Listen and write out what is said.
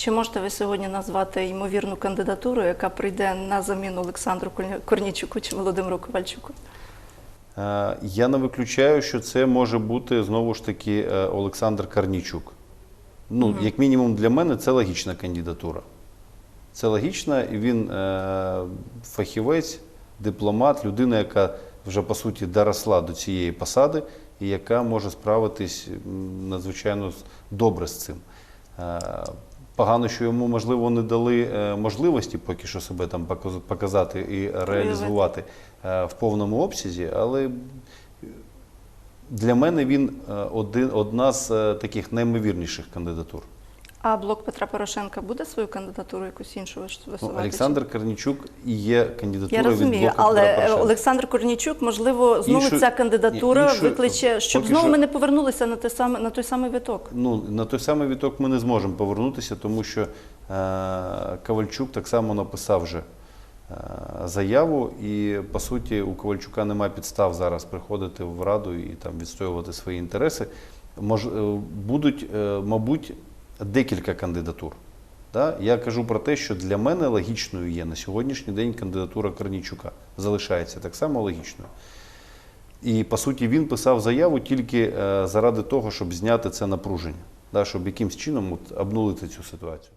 Чи можете ви сьогодні назвати ймовірну кандидатуру, яка прийде на заміну Олександру Корні- Корнійчуку чи Володимиру Ковальчуку? Е, Я не виключаю, що це може бути знову ж таки е, Олександр Карнічук. Ну, як мінімум, для мене це логічна кандидатура. Це логічна, і він е, фахівець, дипломат, людина, яка вже по суті доросла до цієї посади, і яка може справитись надзвичайно добре з цим. Погано, що йому, можливо, не дали е, можливості поки що себе там показати і реалізувати е, в повному обсязі, але для мене він е, один, одна з таких наймовірніших кандидатур. А блок Петра Порошенка буде свою кандидатуру якусь іншу вис- Ну. Олександр Карнічук і є кандидатура Я від розумію, блоку але Петра Порошенка. Олександр Корнійчук, можливо, знову Іншу- ця кандидатура ні, іншу- викличе, щоб поки знову що- ми не повернулися на те саме на той самий виток. Ну, на той самий віток ми не зможемо повернутися, тому що е, Ковальчук так само написав вже е, заяву, і по суті у Ковальчука немає підстав зараз приходити в Раду і там відстоювати свої інтереси. Мож, е, будуть, е, мабуть, декілька кандидатур. Да? Я кажу про те, що для мене логічною є на сьогоднішній день кандидатура Корнійчука. Залишається так само логічною. І по суті він писав заяву тільки е, заради того, щоб зняти це напруження, да, щоб якимсь чином от, обнулити цю ситуацію.